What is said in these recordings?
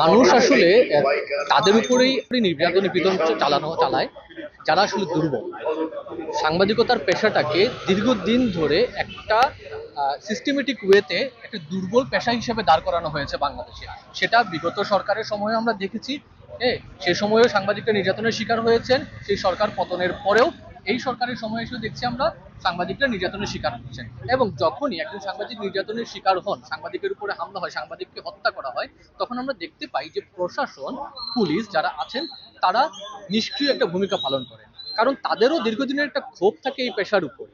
মানুষ আসলে তাদের উপরেই নির্যাতন নিপীড়ন চালানো চালায়। যারা আসলে দুর্বল। সাংবাদিকতার পেশাটাকে দীর্ঘদিন ধরে একটা সিস্টেমেটিক ওয়েতে একটা দুর্বল পেশা হিসেবে দাঁড় করানো হয়েছে বাংলাদেশে। সেটা বিগত সরকারের সময় আমরা দেখেছি। হ্যাঁ সে সময়েও সাংবাদিকরা নির্যাতনের শিকার হয়েছেন। সেই সরকার পতনের পরেও এই সরকারের সময় এসে দেখছি আমরা সাংবাদিকরা নির্যাতনের শিকার হচ্ছেন। এবং যখনই একজন সাংবাদিক নির্যাতনের শিকার হন, সাংবাদিকের উপরে হামলা হয়, সাংবাদিককে হত্যা করা হয়, তখন আমরা দেখতে পাই যে প্রশাসন, পুলিশ যারা আছেন, তারা নিষ্ক্রিয় একটা ভূমিকা পালন করেন কারণ তাদেরও দীর্ঘদিনের একটা ক্ষোভ থাকে এই পেশার উপরে।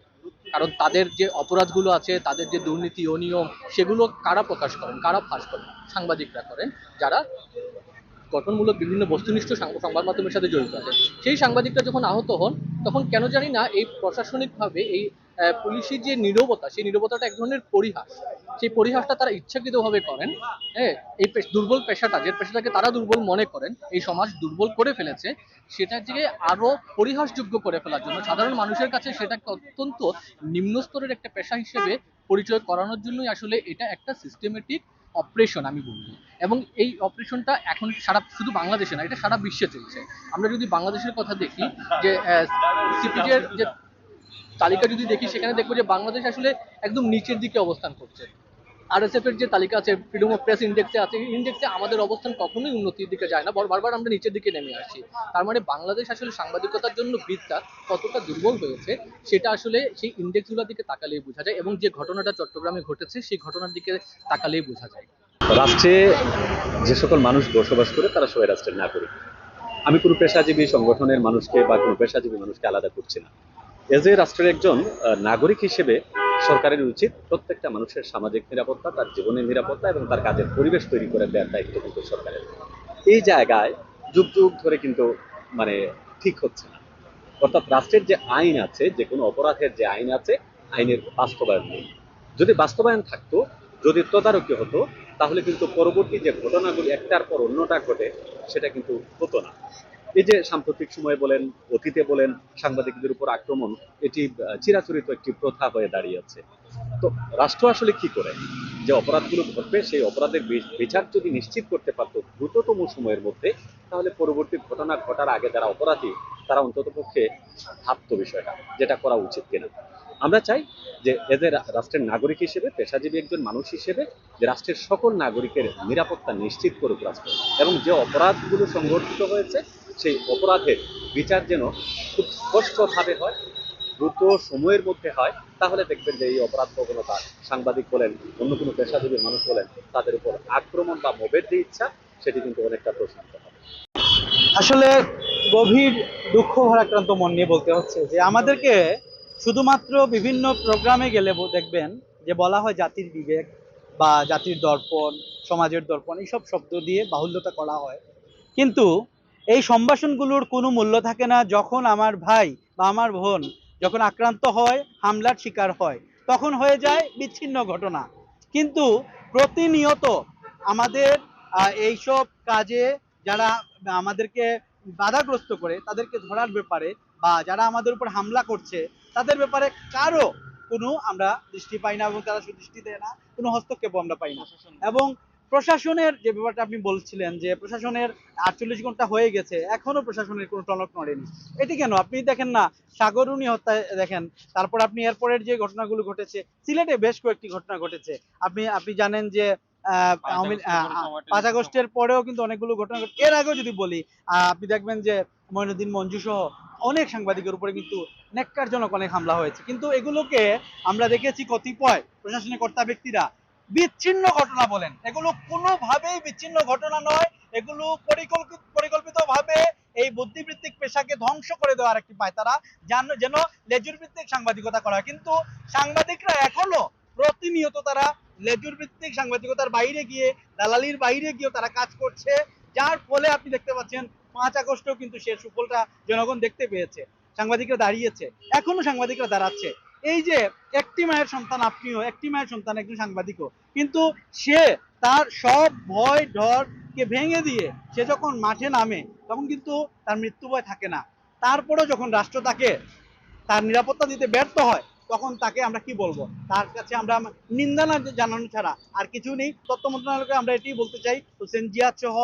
কারণ তাদের যে অপরাধগুলো আছে, তাদের যে দুর্নীতি অনিয়ম সেগুলো কারা প্রকাশ করেন, কারা ফাঁস করেন? সাংবাদিকরা করেন, যারা গঠনমূলক বিভিন্ন বস্তুনিষ্ঠ সংবাদ মাধ্যমের সাথে জড়িত আছে। সেই সাংবাদিকরা যখন আহত হন, তখন কেন জানি না এই প্রশাসনিকভাবে এই পুলিশের যে নীরবতা, সেই নীরবতাটা এক ধরনের পরিহাস। সেই পরিহাসটা তারা ইচ্ছাকৃতভাবে করেন হ্যাঁ? এই দুর্বল পেশাটা, যে পেশাটাকে তারা দুর্বল মনে করেন, এই সমাজ দুর্বল করে ফেলেছে, সেটাকে আরও পরিহাসযোগ্য করে ফেলার জন্য, সাধারণ মানুষের কাছে সেটাকে অত্যন্ত নিম্ন স্তরের একটা পেশা হিসেবে পরিচয় করানোর জন্যই আসলে এটা একটা সিস্টেমেটিক অপারেশন আমি বলব। এবং এই অপারেশনটা এখন সারা শুধু বাংলাদেশে না, এটা সারা বিশ্বে চলছে। আমরা যদি বাংলাদেশের কথা দেখি যে সিপিজের যে তালিকা যদি দেখি, সেখানে দেখব যে বাংলাদেশ আসলে একদম নিচের দিকে অবস্থান করছে। আরএসএফ এর যে তালিকা আছে ফ্রিডম অফ প্রেস ইন্ডেক্সে আছে ইন্ডেক্সে আমাদের অবস্থান কখনোই উন্নতির দিকে যায় না। বর- বারবার আমরা নিচের দিকে নেমে আসছি। তার মানে বাংলাদেশ আসলে সাংবাদিকতার জন্য বিদ্যা কতটা দুর্বল হয়েছে, সেটা আসলে সেই ইন্ডেক্সগুলোর দিকে তাকালেই বোঝা যায় এবং যে ঘটনাটা চট্টগ্রামে ঘটেছে, সেই ঘটনার দিকে তাকালেই বোঝা যায়। রাষ্ট্রে যে সকল মানুষ বসবাস করে, তারা সবাই রাষ্ট্রের নাগরিক। আমি কোনো পেশাজীবী সংগঠনের মানুষকে বা কোনো পেশাজীবী মানুষকে আলাদা করছি না। এজ এ রাষ্ট্রের একজন নাগরিক হিসেবে সরকারের উচিত প্রত্যেকটা মানুষের সামাজিক নিরাপত্তা, তার জীবনের নিরাপত্তা এবং তার কাজের পরিবেশ তৈরি করে দেওয়ার দায়িত্ব কিন্তু সরকারের। এই জায়গায় যুগ যুগ ধরে কিন্তু মানে ঠিক হচ্ছে না। অর্থাৎ রাষ্ট্রের যে আইন আছে, যে কোনো অপরাধের যে আইন আছে, আইনের বাস্তবায়ন নেই। যদি বাস্তবায়ন থাকতো, যদি তদারকি হতো, তাহলে কিন্তু পরবর্তী যে ঘটনাগুলি একটার পর অন্যটা ঘটে, সেটা কিন্তু হতো না। এই যে সাম্প্রতিক সময়ে বলেন, অতীতে বলেন সাংবাদিকদের উপর আক্রমণ, এটি চিরাচরিত একটি প্রথা হয়ে দাঁড়িয়েছে। তো রাষ্ট্র আসলে কি করে? যে অপরাধগুলো ঘটবে, সেই অপরাধের বিচার যদি নিশ্চিত করতে পারতো দ্রুততম সময়ের মধ্যে, তাহলে পরবর্তী ঘটনা ঘটার আগে যারা অপরাধী, তারা অন্তত পক্ষে ভাবতো বিষয়টা, যেটা করা উচিত কিনা। আমরা চাই যে এদের রাষ্ট্রের নাগরিক হিসেবে, পেশাজীবী একজন মানুষ হিসেবে, যে রাষ্ট্রের সকল নাগরিকের নিরাপত্তা নিশ্চিত করুক রাষ্ট্র। এবং যে অপরাধগুলো সংঘটিত হয়েছে সেই অপরাধের বিচার যেন খুব স্পষ্টভাবে হয়, দ্রুত সময়ের মধ্যে হয়, তাহলে দেখবেন যে এই অপরাধ প্রবণতা সাংবাদিক বলেন, অন্য কোনো পেশাজীবী মানুষ বলেন, তাদের উপর আক্রমণ বা মোবের যে ইচ্ছা, সেটি কিন্তু অনেকটা প্রশমিত হবে। আসলে গভীর দুঃখ, ভারাক্রান্ত মন নিয়ে বলতে হচ্ছে যে আমাদেরকে শুধুমাত্র বিভিন্ন প্রোগ্রামে গেলে দেখবেন যে বলা হয় জাতির বিবেক বা জাতির দর্পণ, সমাজের দর্পণ, এইসব শব্দ দিয়ে বাহুল্যতা করা হয়। কিন্তু এই সম্ভাষণগুলোর কোনো মূল্য থাকে না যখন আমার ভাই বা আমার বোন যখন আক্রান্ত হয় হামলার শিকার হয় তখন হয়ে যায় বিচ্ছিন্ন ঘটনা। কিন্তু প্রতিনিয়ত আমাদের এইসব কাজে যারা আমাদেরকে বাধাগ্রস্ত করে তাদেরকে ধরার ব্যাপারে বা যারা আমাদের উপর হামলা করছে তাদের ব্যাপারে কারও কোনো আমরা দৃষ্টি পাই না এবং তারা সুদৃষ্টি দেয় না কোনো হস্তক্ষেপ আমরা পাই না। এবং প্রশাসনের যে ব্যাপারটা আপনি বলছিলেন যে প্রশাসনের আটচল্লিশ ঘণ্টা হয়ে গেছে এখনও প্রশাসনের কোনো টনক নড়েনি। এটি কেন? আপনি দেখেন না সাগরুনি হত্যা দেখেন তারপর আপনি এরপরের যে ঘটনাগুলো ঘটেছে সিলেটে বেশ কয়েকটি ঘটনা ঘটেছে। আপনি আপনি জানেন যে পাঁচ আগস্টের পরেও কিন্তু অনেকগুলো ঘটনা ঘটে এর আগেও যদি বলি আহ, আপনি দেখবেন যে মঈনুদ্দিন মঞ্জু সহ অনেক সাংবাদিকের উপরে কিন্তু নেককারজনক অনেক হামলা হয়েছে। কিন্তু এগুলোকে আমরা দেখেছি কতিপয় প্রশাসনিক কর্তা ব্যক্তিরা বিচ্ছিন্ন ঘটনা বলেন। এগুলো কোনোভাবেই বিচ্ছিন্ন ঘটনা নয়। এগুলো পরিকল্পিত পরিকল্পিতভাবে এই বুদ্ধিবৃত্তিক পেশাকে ধ্বংস করে দেওয়ার একটি পায়। তারা যেন যেন লেজুর ভিত্তিক সাংবাদিকতা করা কিন্তু সাংবাদিকরা এখনও প্রতিনিয়ত তারা লেজুর ভিত্তিক সাংবাদিকতার বাইরে গিয়ে, দালালির বাইরে গিয়েও তারা কাজ করছে। যার ফলে আপনি দেখতে পাচ্ছেন, পাঁচ আগস্টেও কিন্তু সে সুফলটা জনগণ দেখতে পেয়েছে। সাংবাদিকরা দাঁড়িয়েছে। এখনও সাংবাদিকরা দাঁড়াচ্ছে। এই যে একটি মায়ের সন্তান আপনিও, একটি মায়ের সন্তান একজন সাংবাদিকও, কিন্তু সে তার সব ভয় ডর কে ভেঙে দিয়ে সে যখন মাঠে নামে, তখন কিন্তু তার মৃত্যু ভয় থাকে না। তারপরেও যখন রাষ্ট্র তাকে তার নিরাপত্তা দিতে ব্যর্থ হয়, তখন তাকে আমরা কি বলব? তার কাছে আমরা নিন্দা জানানো ছাড়া আর কিছু নেই। তথ্য মন্ত্রণালয়কে আমরা এটাই বলতে চাই হোসেন জিয়াদ সহ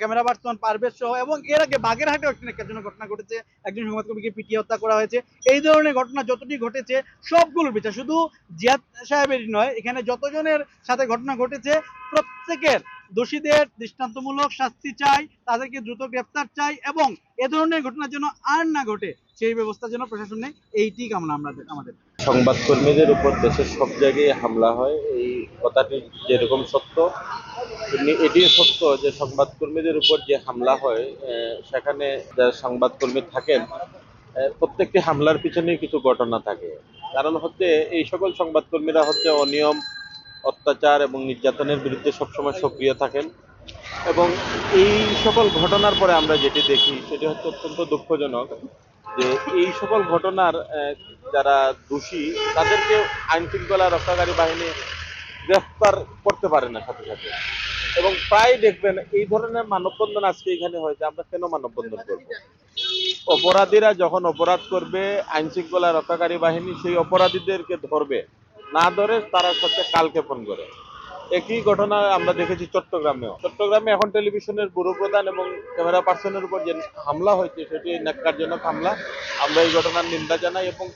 ক্যামেরা পার্সন পারভেজ সহ এবং এর আগে বাগেরহাটেও একটি ঘটনা ঘটেছে। একজন সংবাদকর্মীকে পিটিয়ে হত্যা করা হয়েছে। এই ধরনের ঘটনা যতটি ঘটেছে, সবগুলোর বিচার শুধু জিয়াদ সাহেবেরই নয়, এখানে যতজনের সাথে ঘটনা ঘটেছে, প্রত্যেকের দোষীদের দৃষ্টান্তমূলক শাস্তি চাই, তাদেরকে দ্রুত গ্রেপ্তার চাই এবং এ ধরনের ঘটনা যেন আর না ঘটে, সেই ব্যবস্থা যেন প্রশাসনে এইটি কামনা আমাদের আমাদের। সংবাদকর্মীদের উপর দেশের সব জায়গায় হামলা হয়, এই কথাটি যেরকম সত্য এটিও সত্য যে সংবাদকর্মীদের উপর যে হামলা হয় সেখানে যারা সংবাদকর্মী থাকেন প্রত্যেকটি হামলার পিছনে কিছু ঘটনা থাকে। কারণ হচ্ছে, এই সকল সংবাদকর্মীরা হচ্ছে অনিয়ম, অত্যাচার এবং নির্যাতনের বিরুদ্ধে সবসময় সক্রিয় থাকেন। এবং এই সকল ঘটনার পরে আমরা যেটি দেখি, সেটি হচ্ছে অত্যন্ত দুঃখজনক যে এই সকল ঘটনার যারা দোষী, তাদেরকে আইন শৃঙ্খলা রক্ষাকারী বাহিনী গ্রেফতার করতে পারে না সাথে সাথে। এবং প্রায় দেখবেন এই ধরনের মানববন্ধন আজকে এখানে হয়েছে। আমরা কেন মানববন্ধন করব? অপরাধীরা যখন অপরাধ করবে আইন শৃঙ্খলা রক্ষাকারী বাহিনী সেই অপরাধীদেরকে ধরবে। না ধরে তারা হচ্ছে কালক্ষেপণ করে। একই ঘটনা আমরা দেখেছি চট্টগ্রামেও। চট্টগ্রামে এখন টেলিভিশনের ব্যুরো প্রধান এবং ক্যামেরা পার্সনের উপর যে হামলা হয়েছে, সেটি ন্যাক্কারজনক হামলা। আমরা এই ঘটনার নিন্দা জানাই এবং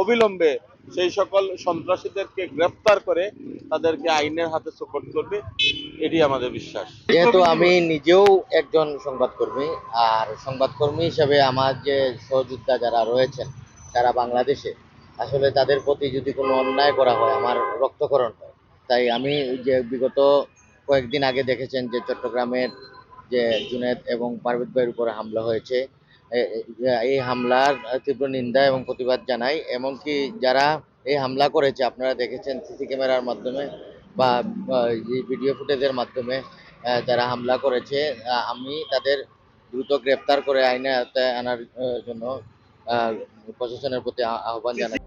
অবিলম্বে সেই সকল সন্ত্রাসীদেরকে গ্রেপ্তার করে তাদেরকে আইনের হাতে সুপোর্ট করবে, এটি আমাদের বিশ্বাস। যেহেতু আমি নিজেও একজন সংবাদকর্মী, আর সংবাদকর্মী হিসেবে আমার যে সহযোদ্ধা যারা রয়েছেন তারা বাংলাদেশে, আসলে তাদের প্রতি যদি কোনো অন্যায় করা হয়, আমার রক্তকরণ তাই আমি যে বিগত কয়েকদিন আগে দেখেছেন যে চট্টগ্রামের যে জুনেদ এবং পারভেদ ভাইয়ের উপরে হামলা হয়েছে এই হামলার তীব্র নিন্দা এবং প্রতিবাদ জানাই। এমনকি যারা এই হামলা করেছে, আপনারা দেখেছেন সিসি ক্যামেরার মাধ্যমে বা ভিডিও ফুটেজের মাধ্যমে যারা হামলা করেছে আমি তাদের দ্রুত গ্রেপ্তার করে আইনে আনার জন্য প্রশাসনের প্রতি আহ্বান জানাই।